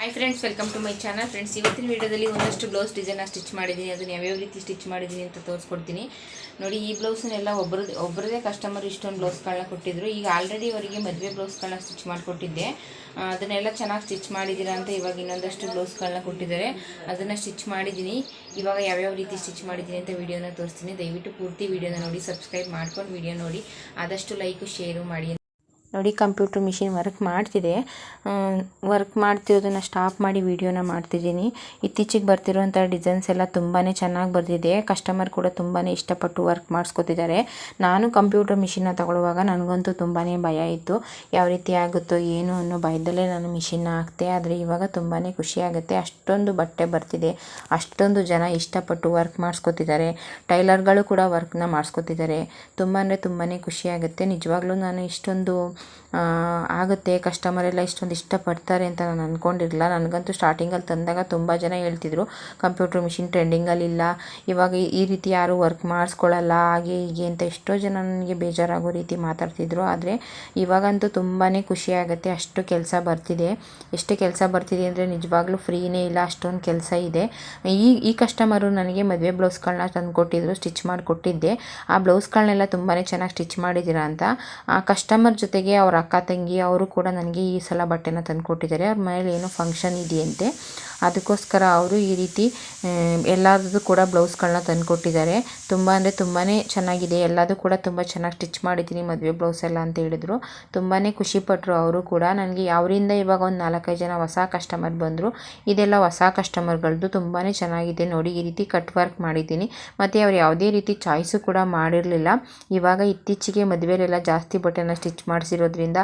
Hi friends welcome to my channel friends ಇವತ್ತಿನ ವೀಡಿಯೋದಲ್ಲಿ ಒಂದಷ್ಟು ಬ್ಲೌಸ್ ಡಿಸೈನ್ ಸ್ಟಿಚ್ ಮಾಡಿದ್ದೀನಿ. ಅದನ್ನು ಯಾವ್ಯಾವ ರೀತಿ ಸ್ಟಿಚ್ ಮಾಡಿದ್ದೀನಿ ಅಂತ ತೋರಿಸ್ಕೊಡ್ತೀನಿ. ನೋಡಿ, ಈ ಬ್ಲೌಸನ್ನೆಲ್ಲ ಒಬ್ಬರದ್ದು ಒಬ್ಬರದೇ ಕಸ್ಟಮರ್ ಇಷ್ಟೊಂದು ಬ್ಲೌಸ್ಗಳನ್ನ ಕೊಟ್ಟಿದ್ರು. ಈಗ ಆಲ್ರೆಡಿ ಅವರಿಗೆ ಮದುವೆ ಬ್ಲೌಸ್ಗಳನ್ನ ಸ್ಟಿಚ್ ಮಾಡಿಕೊಟ್ಟಿದ್ದೆ. ಅದನ್ನೆಲ್ಲ ಚೆನ್ನಾಗಿ ಸ್ಟಿಚ್ ಮಾಡಿದ್ದೀರಾ ಅಂತ ಇವಾಗ ಇನ್ನೊಂದಷ್ಟು ಬ್ಲೌಸ್ಗಳನ್ನ ಕೊಟ್ಟಿದ್ದಾರೆ. ಅದನ್ನು ಸ್ಟಿಚ್ ಮಾಡಿದ್ದೀನಿ. ಇವಾಗ ಯಾವ್ಯಾವ ರೀತಿ ಸ್ಟಿಚ್ ಮಾಡಿದ್ದೀನಿ ಅಂತ ವೀಡಿಯೋನ ತೋರಿಸ್ತೀನಿ. ದಯವಿಟ್ಟು ಪೂರ್ತಿ ವೀಡಿಯೋನ ನೋಡಿ ಸಬ್ಸ್ಕ್ರೈಬ್ ಮಾಡ್ಕೊಂಡು ವಿಡಿಯೋ ನೋಡಿ. ಆದಷ್ಟು ಲೈಕು ಶೇರು ಮಾಡಿ ನೋಡಿ ಕಂಪ್ಯೂಟರ್ ಮಿಷಿನ್ ವರ್ಕ್ ಮಾಡ್ತಿದೆ. ವರ್ಕ್ ಮಾಡ್ತಿರೋದನ್ನು ಸ್ಟಾಪ್ ಮಾಡಿ ವಿಡಿಯೋನ ಮಾಡ್ತಿದ್ದೀನಿ. ಇತ್ತೀಚೆಗೆ ಬರ್ತಿರೋಂಥ ಡಿಸೈನ್ಸ್ ಎಲ್ಲ ತುಂಬಾ ಚೆನ್ನಾಗಿ ಬರ್ತಿದೆ ಕಸ್ಟಮರ್ ಕೂಡ ತುಂಬಾ ಇಷ್ಟಪಟ್ಟು ವರ್ಕ್ ಮಾಡಿಸ್ಕೊತಿದ್ದಾರೆ. ನಾನು ಕಂಪ್ಯೂಟರ್ ಮಿಷಿನ್ನ ತಗೊಳ್ಳುವಾಗ ನನಗಂತೂ ತುಂಬಾ ಭಯ ಇತ್ತು. ಯಾವ ರೀತಿ ಆಗುತ್ತೋ ಏನು ಅನ್ನೋ ಭಯದಲ್ಲೇ ನಾನು ಮಿಷಿನ್ನ ಹಾಕ್ತೆ ಆದರೆ ಇವಾಗ ತುಂಬಾ ಖುಷಿ ಆಗುತ್ತೆ. ಅಷ್ಟೊಂದು ಬಟ್ಟೆ ಬರ್ತಿದೆ. ಅಷ್ಟೊಂದು ಜನ ಇಷ್ಟಪಟ್ಟು ವರ್ಕ್ ಮಾಡಿಸ್ಕೊತಿದ್ದಾರೆ. ಟೈಲರ್ಗಳು ಕೂಡ ವರ್ಕ್ನ ಮಾಡಿಸ್ಕೊತಿದ್ದಾರೆ. ತುಂಬ ಅಂದರೆ ತುಂಬಾ ಖುಷಿ ಆಗುತ್ತೆ. ನಿಜವಾಗ್ಲೂ ನಾನು ಇಷ್ಟೊಂದು ಆಗುತ್ತೆ ಕಸ್ಟಮರ್ ಎಲ್ಲ ಇಷ್ಟೊಂದು ಇಷ್ಟಪಡ್ತಾರೆ ಅಂತ ನಾನು ಅಂದ್ಕೊಂಡಿರಲಿಲ್ಲ ನನಗಂತೂ ಸ್ಟಾರ್ಟಿಂಗಲ್ಲಿ ತಂದಾಗ ತುಂಬ ಜನ ಹೇಳ್ತಿದ್ರು ಕಂಪ್ಯೂಟರ್ ಮಿಷಿನ್ ಟ್ರೆಂಡಿಂಗಲ್ಲಿಲ್ಲ ಇವಾಗ ಈ- ರೀತಿ ಯಾರು ವರ್ಕ್ ಮಾಡಿಸ್ಕೊಳ್ಳಲ್ಲ ಹಾಗೆ ಹೀಗೆ ಅಂತ. ಎಷ್ಟೋ ಜನ ನನಗೆ ಬೇಜಾರಾಗೋ ರೀತಿ ಮಾತಾಡ್ತಿದ್ರು. ಆದರೆ ಇವಾಗಂತೂ ತುಂಬಾ ಖುಷಿ ಆಗುತ್ತೆ, ಅಷ್ಟು ಕೆಲಸ ಬರ್ತಿದೆ. ಎಷ್ಟು ಕೆಲಸ ಬರ್ತಿದೆ ಅಂದರೆ ನಿಜವಾಗ್ಲೂ ಫ್ರೀನೇ ಇಲ್ಲ, ಅಷ್ಟೊಂದು ಕೆಲಸ ಇದೆ. ಈ ಈ ಕಸ್ಟಮರು ನನಗೆ ಮದುವೆ ಬ್ಲೌಸ್ಗಳನ್ನ ತಂದು ಕೊಟ್ಟಿದ್ರು ಸ್ಟಿಚ್ ಮಾಡಿ ಕೊಟ್ಟಿದ್ದೆ ಆ ಬ್ಲೌಸ್ಗಳನ್ನೆಲ್ಲ ತುಂಬಾ ಚೆನ್ನಾಗಿ ಸ್ಟಿಚ್ ಮಾಡಿದ್ದೀರಾ ಅಂತ. ಆ ಕಸ್ಟಮರ್ ಜೊತೆಗೆ ಅವ್ರ ಅಕ್ಕ ತಂಗಿ, ಅವರು ಕೂಡ ನನಗೆ ಈ ಸಲ ಬಟ್ಟೆನ ತಂದು ಕೊಟ್ಟಿದ್ದಾರೆ ಅವ್ರ ಮನೇಲಿ ಏನೋ ಫಂಕ್ಷನ್ ಇದೆಯಂತೆ. ಅದಕ್ಕೋಸ್ಕರ ಅವರು ಈ ರೀತಿ ಎಲ್ಲದೂ ಕೂಡ ಬ್ಲೌಸ್ಗಳನ್ನ ತಂದು ಕೊಟ್ಟಿದ್ದಾರೆ ತುಂಬ ಅಂದರೆ ತುಂಬಾ ಚೆನ್ನಾಗಿದೆ. ಎಲ್ಲದೂ ಕೂಡ ತುಂಬ ಚೆನ್ನಾಗಿ ಸ್ಟಿಚ್ ಮಾಡಿದ್ದೀನಿ ಮದುವೆ ಬ್ಲೌಸ್ ಎಲ್ಲ ಅಂತ ಹೇಳಿದರು. ತುಂಬಾ ಖುಷಿಪಟ್ಟರು ಅವರು ಕೂಡ. ನನಗೆ ಅವರಿಂದ ಇವಾಗ ಒಂದು ನಾಲ್ಕೈದು ಜನ ಹೊಸ ಕಸ್ಟಮರ್ ಬಂದರು, ಇದೆಲ್ಲ ಹೊಸ ಕಸ್ಟಮರ್ಗಳದ್ದು ತುಂಬಾ ಚೆನ್ನಾಗಿದೆ. ನೋಡಿ, ಈ ರೀತಿ ಕಟ್ ವರ್ಕ್ ಮಾಡಿದ್ದೀನಿ. ಮತ್ತು ಅವ್ರು ಯಾವುದೇ ರೀತಿ ಚಾಯ್ಸು ಕೂಡ ಮಾಡಿರಲಿಲ್ಲ. ಇವಾಗ ಇತ್ತೀಚೆಗೆ ಮದುವೆಲೆಲ್ಲ ಜಾಸ್ತಿ ಬಟ್ಟೆನ ಸ್ಟಿಚ್ ಮಾಡಿಸಿರೋದ್ರಿಂದ,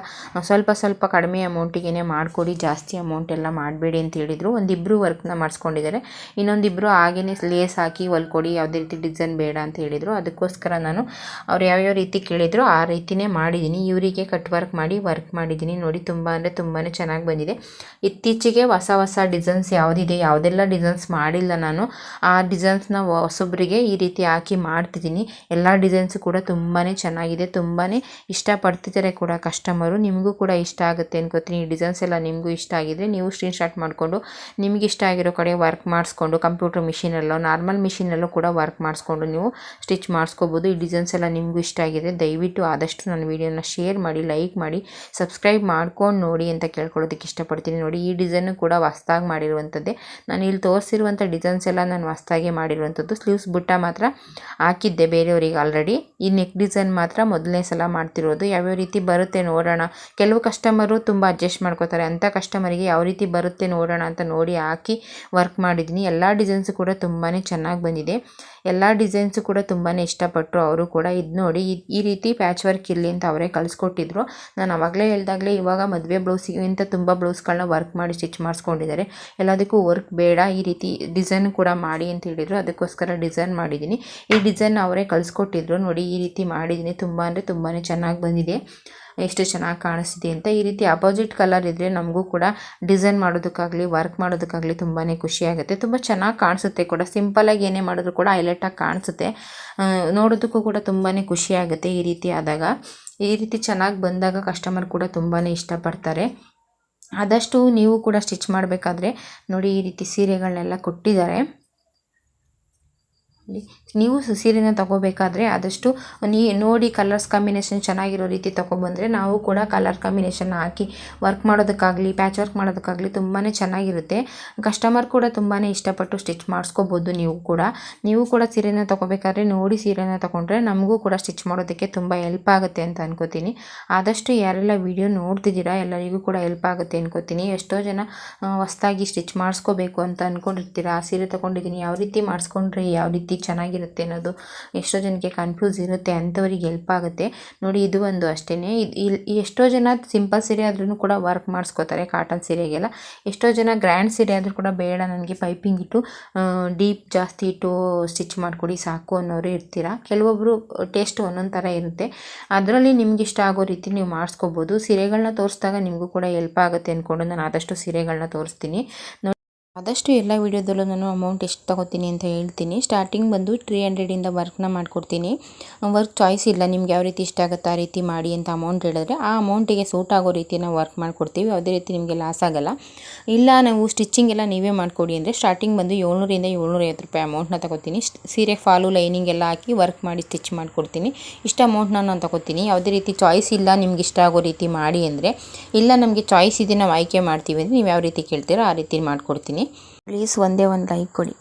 ಸ್ವಲ್ಪ ಸ್ವಲ್ಪ ಕಡಿಮೆ ಅಮೌಂಟಿಗೆ ಮಾಡಿಕೊಡಿ, ಜಾಸ್ತಿ ಅಮೌಂಟ್ ಎಲ್ಲ ಮಾಡಬೇಡಿ ಅಂತ ಹೇಳಿದರು. ಒಂದಿಬ್ಬರು ವರ್ಕ್ನ ಮಾಡಿಸ್ಕೊಂಡಿದ್ದಾರೆ. ಇನ್ನೊಂದಿಬ್ಬರು ಹಾಗೇ ಲೇಸ್ ಹಾಕಿ, ಹೊಲ್ಕೊಡಿ, ಯಾವುದೇ ರೀತಿ ಡಿಸೈನ್ ಬೇಡ ಅಂತ ಹೇಳಿದರು. ಅದಕ್ಕೋಸ್ಕರ ನಾನು ಅವ್ರು ಯಾವ್ಯಾವ ರೀತಿ ಕೇಳಿದ್ರು ಆ ರೀತಿನೇ ಮಾಡಿದ್ದೀನಿ. ಇವರಿಗೆ ಕಟ್ ವರ್ಕ್ ಮಾಡಿ ವರ್ಕ್ ಮಾಡಿದ್ದೀನಿ. ನೋಡಿ, ತುಂಬ ಅಂದರೆ ತುಂಬಾ ಚೆನ್ನಾಗಿ ಬಂದಿದೆ. ಇತ್ತೀಚೆಗೆ ಹೊಸ ಹೊಸ ಡಿಸೈನ್ಸ್ ಯಾವುದಿದೆ, ಯಾವುದೆಲ್ಲ ಡಿಸೈನ್ಸ್ ಮಾಡಿಲ್ಲ ನಾನು. ಆ ಡಿಸೈನ್ಸ್ನ ಹೊಸೊಬ್ಬರಿಗೆ ಈ ರೀತಿ ಹಾಕಿ ಮಾಡ್ತಿದ್ದೀನಿ. ಎಲ್ಲ ಡಿಸೈನ್ಸು ಕೂಡ ತುಂಬಾ ಚೆನ್ನಾಗಿದೆ. ತುಂಬಾ ಇಷ್ಟಪಡ್ತಿದ್ದಾರೆ ಕೂಡ ಕಸ್ಟಮರು ನಿಮಗೂ ಕೂಡ ಇಷ್ಟ ಆಗುತ್ತೆ ಅನ್ಕೋತೀನಿ. ಈ ಡಿಸೈನ್ಸ್ ಎಲ್ಲ ನಿಮಗೂ ಇಷ್ಟ ಆಗಿದ್ರೆ ನೀವು ಸ್ಕ್ರೀನ್ಶಾಟ್ ಮಾಡಿಕೊಂಡು ಮಾಡಿಕೊಂಡು ನಿಮಗೆ ಇಷ್ಟ ಆಗಿರೋ ಕಡೆ ವರ್ಕ್ ಮಾಡಿಸ್ಕೊಂಡು ಕಂಪ್ಯೂಟರ್ ಮಿಷಿನಲ್ಲೋ ನಾರ್ಮಲ್ ಮಿಷಿನಲ್ಲೂ ಕೂಡ ವರ್ಕ್ ಮಾಡಿಸ್ಕೊಂಡು ನೀವು ಸ್ಟಿಚ್ ಮಾಡಿಸ್ಕೋಬೋದು. ಈ ಡಿಸೈನ್ಸ್ ಎಲ್ಲ ನಿಮಗೂ ಇಷ್ಟ ಆಗಿದೆ. ದಯವಿಟ್ಟು ಆದಷ್ಟು ನನ್ನ ವೀಡಿಯೋನ ಶೇರ್ ಮಾಡಿ ಲೈಕ್ ಮಾಡಿ ಸಬ್ಸ್ಕ್ರೈಬ್ ಮಾಡ್ಕೊಂಡು ನೋಡಿ ಅಂತ ಕೇಳ್ಕೊಳ್ಳೋದಕ್ಕೆ ಇಷ್ಟಪಡ್ತೀನಿ. ನೋಡಿ, ಈ ಡಿಸೈನು ಕೂಡ ಹೊಸ್ದಾಗಿ ಮಾಡಿರುವಂಥದ್ದೇ. ನಾನು ಇಲ್ಲಿ ತೋರಿಸಿರುವಂಥ ಡಿಸೈನ್ಸ್ ಎಲ್ಲ ನಾನು ಹೊಸ್ದಾಗೆ ಮಾಡಿರುವಂಥದ್ದು. ಸ್ಲೀವ್ಸ್ ಬುಟ್ಟ ಮಾತ್ರ ಹಾಕಿದ್ದೆ ಬೇರೆಯವರಿಗೆ ಆಲ್ರೆಡಿ ಈ ನೆಕ್ ಡಿಸೈನ್ ಮಾತ್ರ ಮೊದಲನೇ ಸಲ ಮಾಡ್ತಿರೋದು. ಯಾವ್ಯಾವ ರೀತಿ ಬರುತ್ತೆ ನೋಡೋಣ. ಕೆಲವು ಕಸ್ಟಮರು ತುಂಬ ಅಡ್ಜಸ್ಟ್ ಮಾಡ್ಕೋತಾರೆ. ಅಂಥ ಕಸ್ಟಮರಿಗೆ ಯಾವ ರೀತಿ ಬರುತ್ತೆ ನೋಡೋಣ ಅಂತ ನೋಡಿ ಹಾಕಿ ವರ್ಕ್ ಮಾಡಿದ್ದೀನಿ ಎಲ್ಲ ಡಿಸೈನ್ಸು ಕೂಡ ತುಂಬಾ ಚೆನ್ನಾಗಿ ಬಂದಿದೆ. ಎಲ್ಲ ಡಿಸೈನ್ಸು ಕೂಡ ತುಂಬಾ ಇಷ್ಟಪಟ್ಟರು ಅವರು ಕೂಡ. ಇದು ನೋಡಿ, ಈ- ರೀತಿ ಪ್ಯಾಚ್ ವರ್ಕ್ ಇರಲಿ ಅಂತ ಅವರೇ ಕಲಿಸ್ಕೊಟ್ಟಿದ್ರು ನಾನು ಅವಾಗಲೇ ಹೇಳ್ದಾಗಲೇ ಇವಾಗ ಮದುವೆ ಬ್ಲೌಸಿಗಿಂತ ತುಂಬ ಬ್ಲೌಸ್ಗಳನ್ನ ವರ್ಕ್ ಮಾಡಿ ಸ್ಟಿಚ್ ಮಾಡಿಸ್ಕೊಂಡಿದ್ದಾರೆ. ಎಲ್ಲದಕ್ಕೂ ವರ್ಕ್ ಬೇಡ. ಈ ರೀತಿ ಡಿಸೈನ್ ಕೂಡ ಮಾಡಿ ಅಂತ ಹೇಳಿದರು. ಅದಕ್ಕೋಸ್ಕರ ಡಿಸೈನ್ ಮಾಡಿದ್ದೀನಿ ಈ ಡಿಸೈನ್ ಅವರೇ ಕಲಿಸ್ಕೊಟ್ಟಿದ್ರು ನೋಡಿ, ಈ ರೀತಿ ಮಾಡಿದ್ದೀನಿ ತುಂಬ ಅಂದರೆ ತುಂಬಾ ಚೆನ್ನಾಗಿ ಬಂದಿದೆ. ಎಷ್ಟು ಚೆನ್ನಾಗಿ ಕಾಣಿಸ್ತಿದೆ ಅಂತ ಈ ರೀತಿ ಅಪೋಸಿಟ್ ಕಲರ್ ಇದ್ದರೆ ನಮಗೂ ಕೂಡ ಡಿಸೈನ್ ಮಾಡೋದಕ್ಕಾಗಲಿ ವರ್ಕ್ ಮಾಡೋದಕ್ಕಾಗಲಿ ತುಂಬಾ ಖುಷಿಯಾಗುತ್ತೆ ತುಂಬ ಚೆನ್ನಾಗಿ ಕಾಣಿಸುತ್ತೆ ಕೂಡ. ಸಿಂಪಲಾಗಿ ಏನೇ ಮಾಡಿದ್ರು ಕೂಡ ಹೈಲೈಟಾಗಿ ಕಾಣಿಸುತ್ತೆ. ನೋಡೋದಕ್ಕೂ ಕೂಡ ತುಂಬಾ ಖುಷಿಯಾಗುತ್ತೆ ಈ ರೀತಿ ಆದಾಗ. ಈ ರೀತಿ ಚೆನ್ನಾಗಿ ಬಂದಾಗ ಕಸ್ಟಮರ್ ಕೂಡ ತುಂಬಾ ಇಷ್ಟಪಡ್ತಾರೆ. ಆದಷ್ಟು ನೀವು ಕೂಡ ಸ್ಟಿಚ್ ಮಾಡಬೇಕಾದ್ರೆ ನೋಡಿ ಈ ರೀತಿ ಸೀರೆಗಳನ್ನೆಲ್ಲ ಕೊಟ್ಟಿದ್ದಾರೆ. ನೀವು ಸೀರೆನ ತಗೋಬೇಕಾದ್ರೆ ಆದಷ್ಟು ನೀ ನೋಡಿ ಕಲರ್ಸ್ ಕಾಂಬಿನೇಷನ್ ಚೆನ್ನಾಗಿರೋ ರೀತಿ ತೊಗೊಬಂದರೆ ನಾವು ಕೂಡ ಕಲರ್ ಕಾಂಬಿನೇಷನ್ ಹಾಕಿ ವರ್ಕ್ ಮಾಡೋದಕ್ಕಾಗಲಿ ಪ್ಯಾಚ್ ವರ್ಕ್ ಮಾಡೋದಕ್ಕಾಗಲಿ ತುಂಬಾ ಚೆನ್ನಾಗಿರುತ್ತೆ. ಕಸ್ಟಮರ್ ಕೂಡ ತುಂಬಾ ಇಷ್ಟಪಟ್ಟು ಸ್ಟಿಚ್ ಮಾಡಿಸ್ಕೋಬೋದು ನೀವು ಕೂಡ. ನೀವು ಕೂಡ ಸೀರೆನ ತೊಗೋಬೇಕಾದ್ರೆ ನೋಡಿ ಸೀರೆನ ತೊಗೊಂಡ್ರೆ ನಮಗೂ ಕೂಡ ಸ್ಟಿಚ್ ಮಾಡೋದಕ್ಕೆ ತುಂಬ ಹೆಲ್ಪ್ ಆಗುತ್ತೆ ಅಂತ ಅನ್ಕೋತೀನಿ. ಆದಷ್ಟು ಯಾರೆಲ್ಲ ವಿಡಿಯೋ ನೋಡ್ತಿದ್ದೀರಾ, ಎಲ್ಲರಿಗೂ ಕೂಡ ಹೆಲ್ಪ್ ಆಗುತ್ತೆ ಅನ್ಕೋತೀನಿ. ಎಷ್ಟೋ ಜನ ಹೊಸ್ದಾಗಿ ಸ್ಟಿಚ್ ಮಾಡಿಸ್ಕೋಬೇಕು ಅಂತ ಅಂದ್ಕೊಂಡಿರ್ತೀರಾ ಸೀರೆ ತೊಗೊಂಡಿದ್ದೀನಿ, ಯಾವ ರೀತಿ ಮಾಡಿಸ್ಕೊಂಡ್ರೆ, ಯಾವ ರೀತಿ ಚೆನ್ನಾಗಿರುತ್ತೆ ಅನ್ನೋದು ಎಷ್ಟೋ ಜನಕ್ಕೆ ಕನ್ಫ್ಯೂಸ್ ಇರುತ್ತೆ ಅಂಥವ್ರಿಗೆ ಹೆಲ್ಪ್ ಆಗುತ್ತೆ. ನೋಡಿ, ಇದು ಒಂದು ಅಷ್ಟೇ ಎಷ್ಟೋ ಜನ ಸಿಂಪಲ್ ಸೀರೆ ಆದ್ರೂ ಕೂಡ ವರ್ಕ್ ಮಾಡಿಸ್ಕೋತಾರೆ ಕಾಟನ್ ಸೀರೆಗೆಲ್ಲ. ಎಷ್ಟೋ ಜನ ಗ್ರ್ಯಾಂಡ್ ಸೀರೆ ಆದರೂ ಕೂಡ ಬೇಡ, ನನಗೆ ಪೈಪಿಂಗ್ ಇಟ್ಟು ಡೀಪ್ ಜಾಸ್ತಿ ಇಟ್ಟು ಸ್ಟಿಚ್ ಮಾಡಿಕೊಡಿ ಸಾಕು ಅನ್ನೋರು ಇರ್ತೀರ? ಕೆಲವೊಬ್ಬರು ಟೇಸ್ಟ್ ಒಂದೊಂದು ಥರ ಇರುತ್ತೆ. ಅದರಲ್ಲಿ ನಿಮ್ಗೆ ಇಷ್ಟ ಆಗೋ ರೀತಿ ನೀವು ಮಾಡಿಸ್ಕೋಬೋದು. ಸೀರೆಗಳನ್ನ ತೋರಿಸಿದಾಗ ನಿಮಗೂ ಕೂಡ ಹೆಲ್ಪ್ ಆಗುತ್ತೆ ಅಂದ್ಕೊಂಡು ನಾನು ಆದಷ್ಟು ಸೀರೆಗಳನ್ನ ತೋರಿಸ್ತೀನಿ. ಆದಷ್ಟು ಎಲ್ಲ ವೀಡಿಯೋದಲ್ಲೂ ನಾನು ಅಮೌಂಟ್ ಎಷ್ಟು ತಗೋತೀನಿ ಅಂತ ಹೇಳ್ತೀನಿ. ಸ್ಟಾರ್ಟಿಂಗ್ ಬಂದು ತ್ರೀ ಹಂಡ್ರೆಡಿಂದ ವರ್ಕ್ನ ಮಾಡಿಕೊಡ್ತೀನಿ. ವರ್ಕ್ ಚಾಯ್ಸ್ ಇಲ್ಲ, ನಿಮ್ಗೆ ಯಾವ ರೀತಿ ಇಷ್ಟ ಆಗುತ್ತೆ ಆ ರೀತಿ ಮಾಡಿ ಅಂತ ಅಮೌಂಟ್ ಹೇಳಿದ್ರೆ ಆ ಅಮೌಂಟಿಗೆ ಸೂಟ್ ಆಗೋ ರೀತಿ ನಾವು ವರ್ಕ್ ಮಾಡಿಕೊಡ್ತೀವಿ. ಯಾವುದೇ ರೀತಿ ನಿಮಗೆ ಲಾಸ್ ಆಗೋಲ್ಲ. ಇಲ್ಲ, ನಾವು ಸ್ಟಿಚಿಂಗ್ ಎಲ್ಲ ನೀವೇ ಮಾಡಿಕೊಡಿ ಅಂದರೆ ಸ್ಟಾರ್ಟಿಂಗ್ ಬಂದು ಏಳ್ನೂರಿಂದ ಏಳ್ನೂರೈವತ್ತು ರೂಪಾಯಿ ಅಮೌಂಟ್ನ ತಗೋತೀನಿ. ಸೀರೆ ಫಾಲು ಲೈನಿಂಗ್ ಎಲ್ಲ ಹಾಕಿ ವರ್ಕ್ ಮಾಡಿ ಸ್ಟಿಚ್ ಮಾಡಿಕೊಡ್ತೀನಿ. ಇಷ್ಟು ಅಮೌಂಟ್ನ ನಾನು ತಗೋತೀನಿ. ಯಾವುದೇ ರೀತಿ ಚಾಯ್ಸ್ ಇಲ್ಲ, ನಿಮ್ಗೆ ಇಷ್ಟ ಆಗೋ ರೀತಿ ಮಾಡಿ ಅಂದರೆ, ಇಲ್ಲ, ನಮಗೆ ಚಾಯ್ಸ್ ಇದೆ ನಾವು ಆಯ್ಕೆ ಮಾಡ್ತೀವಿ ಅಂದರೆ ನೀವು ಯಾವ ರೀತಿ ಕೇಳ್ತೀರೋ ಆ ರೀತಿ ಮಾಡಿಕೊಡ್ತೀನಿ. ಪ್ಲೀಸ್ ಒಂದೇ ಒಂದು ಲೈಕ್ ಕೊಡಿ.